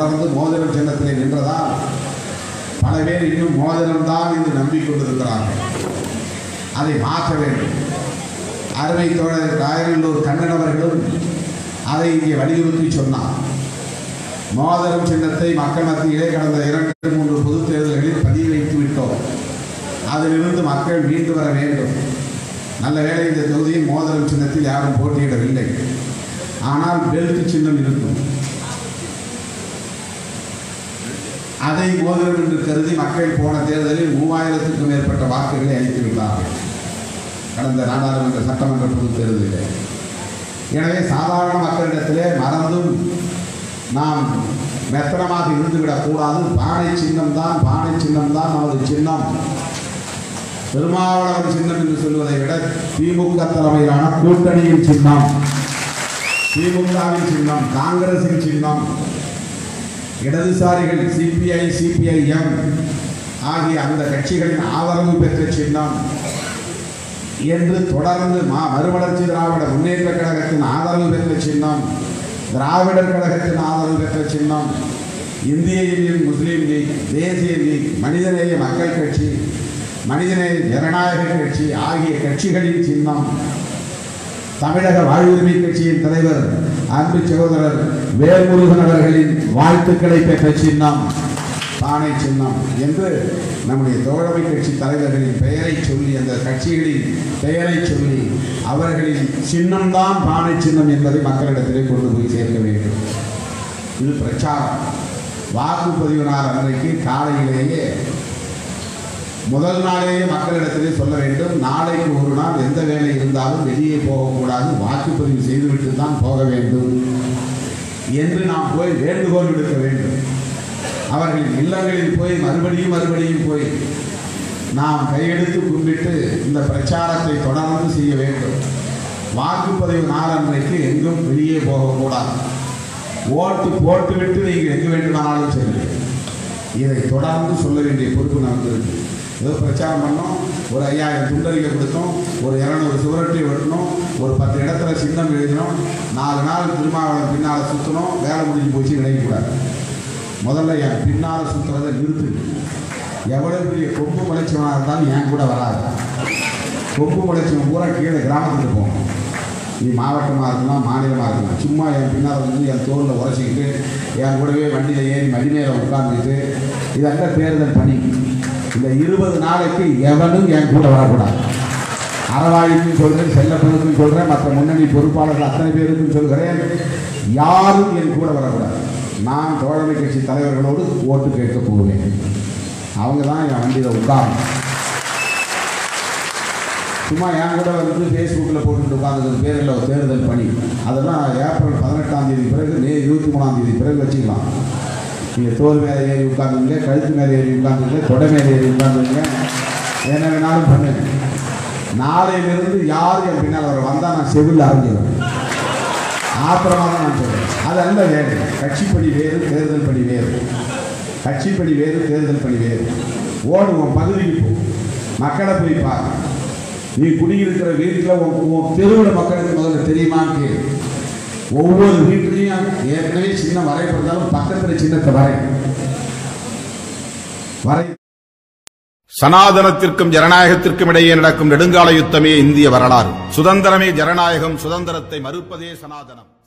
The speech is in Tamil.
தொடர்ந்து மோதிரம் சின்னத்திலே நின்றதால் பல பேர் இன்னும் மோதிரம் தான் என்று நம்பிக்கொண்டிருக்கிறார்கள். அதை மாற்ற வேண்டும். அருமை தோழர் ராயநல்லூர் கண்ணன் அவர்களும் அதை இங்கே வலியுறுத்தி சொன்னார். மோதிரம் சின்னத்தை மக்கள் மத்தியிலே கடந்த இரண்டு மூன்று பொதுத் தேர்தல்களில் பதிவு வைத்து விட்டோம். அதிலிருந்து மக்கள் மீண்டு வர வேண்டும். நல்ல வேலை இந்த தொகுதியில் மோதிரம் சின்னத்தில் யாரும் போட்டியிடவில்லை. ஆனால் பெல்ட் சின்னம் இருக்கும். அதை மோதிரம் என்று கருதி மக்கள் போன தேர்தலில் மூவாயிரத்துக்கும் மேற்பட்ட வாக்குகளை அளித்து கடந்த நாடாளுமன்ற சட்டமன்ற பொது தேர்தலில். எனவே சாதாரண மக்களிடத்திலே மறந்தும் நாம் மெத்தனமாக இருந்துவிடக்கூடாது பானை சின்னம் தான் பானை சின்னம் தான் நமது சின்னம். திருமாவளவன் சின்னம் என்று சொல்வதை விட திமுக தலைமையிலான கூட்டணியின் சின்னம். திமுகவின் சின்னம் காங்கிரசின் சின்னம். இடதுசாரிகள் சிபிஐ சிபிஐஎம் ஆகிய அந்த கட்சிகளின் ஆதரவு பெற்ற சின்னம். என்று தொடர்ந்து மா மறுமலர்ச்சி திராவிட முன்னேற்ற கழகத்தின் ஆதரவு பெற்ற சின்னம் திராவிடர் கழகத்தின் ஆதரவு பெற்ற சின்னம் இந்திய யூனியன் முஸ்லீம் லீக் தேசிய லீக் மனிதநேய மக்கள் கட்சி மனிதநேய ஜனநாயக கட்சி ஆகிய கட்சிகளின் சின்னம். தமிழக வாழ்வுரிமை கட்சியின் தலைவர் அன்பு சகோதரர் வேல்முருகன் அவர்களின் வாழ்த்துக்களை பெற்ற சின்னம் தானே சின்னம் என்று நம்முடைய தோழமை கட்சி தலைவர்களின் பெயரை சொல்லி அந்த கட்சிகளின் பெயரை சொல்லி அவர்களின் சின்னம்தான் பானை சின்னம் என்பதை மக்களிடத்திலே கொண்டு போய் சேர்க்க வேண்டும். இது பிரச்சாரம். வாக்குப்பதிவு நாள் அன்றைக்கு காலையிலேயே முதல் நாளேயே மக்களிடத்திலே சொல்ல வேண்டும். நாளைக்கு ஒரு நாள் எந்த வேலை இருந்தாலும் வெளியே போகக்கூடாது. வாக்குப்பதிவு செய்துவிட்டு தான் போக வேண்டும். என்று நாம் போய் வேண்டுகோள் விடுக்க வேண்டும். அவர்களின் இல்லங்களில் போய் மறுபடியும் மறுபடியும் போய் நாம் கையெடுத்து கும்பிட்டு இந்த பிரச்சாரத்தை தொடர்ந்து செய்ய வேண்டும். வாக்குப்பதிவு நாள் அன்றைக்கு எங்கும் வெளியே போகக்கூடாது. ஓட்டு போட்டுவிட்டு நீங்கள் எங்கு வேண்டுமானாலும் செல்லுங்கள். இதை தொடர்ந்து சொல்ல வேண்டிய பொறுப்பு நமக்கு ஏதோ பிரச்சாரம் பண்ணோம். ஒரு ஐயாயிரம் துண்டறிக்கை கொடுத்தோம். ஒரு இரநூறு சுவரொட்டி வெட்டணும். ஒரு பத்து இடத்துல சின்னம் எழுதினோம். நாலு நாள் திருமாவளம் பின்னால் சுற்றணும் வேலை முடிஞ்சு போச்சு கிடைக்கக்கூடாது முதல்ல என் பின்னால் சுற்றுறதை நிறுத்து. எவ்வளோ பெரிய கொம்பு முளைச்சவனாக இருந்தாலும் என் கூட வராது. கொம்பு முளைச்சவன் பூரா கீழே கிராமத்துக்கு போகணும். நீ மாவட்டமாக இருக்கலாம் மாநிலமாக இருக்கலாம் சும்மா என் பின்னால் வந்து என் தோளில் உரைச்சிக்கிட்டு என் கூடவே வண்டியில் ஏறி மடி உட்காந்துக்கிட்டு இதெல்லாம் தேர்தல் பணி. இந்த இருபது நாளைக்கு எவனும் என் கூட வரக்கூடாது. அறவாழிக்கும் சொல்கிறேன் செல்லப்பனுக்கும் சொல்கிறேன் மற்ற முன்னணி பொறுப்பாளர்கள் அத்தனை பேருக்கும் சொல்கிறேன். யாரும் என் கூட வரக்கூடாது. நான் தோழமை கட்சி தலைவர்களோடு ஓட்டு கேட்க போவேன். அவங்க தான் என் வண்டியில் உட்காரணும். சும்மா என் கூட வந்து ஃபேஸ்புக்கில் போட்டுட்டு உட்காந்துருக்க பேரில் தேர்தல் பணி. அதெல்லாம் ஏப்ரல் பதினெட்டாம் தேதி பிறகு மே இருபத்தி மூணாம் தேதி பிறகு வச்சுக்கலாம். நீங்கள் தோல் மேலே ஏறி உட்காந்துங்க கழுத்து மேலே ஏறி உட்காந்துங்க தொடை மேலே ஏறி உட்காந்துங்க என்ன வேணாலும் பண்ணுங்க. நாளையிலிருந்து யார் என் பின்னால் அவர் வந்தால் நான் செவில் அறிஞ்சிடுவேன் ஆத்திரமாக தான் நான் சொல்கிறேன் அது அல்ல வேறு. கட்சிப்படி வேறு தேர்தல் படி வேறு. கட்சிப்படி வேறு தேர்தல் படி வேறு. ஓடுவோம் பகுதிக்கு போ. மக்களை போய் பாரு. நீ குடியிருக்கிற வீட்டில் உன் தெருவில் மக்களுக்கு முதல்ல தெரியுமான்னு கேள்வி ஒவ்வொரு வீட்டிலையும் ஏற்கனவே சின்னம் வரையப்பட்டாலும் பக்கத்துல சின்னத்தை வரை. வரை. சனாதனத்திற்கும் ஜனநாயகத்திற்கும் இடையே நடக்கும் நெடுங்கால யுத்தமே இந்திய வரலாறு. சுதந்திரமே ஜனநாயகம் சுதந்திரத்தை மறுப்பதே சனாதனம்.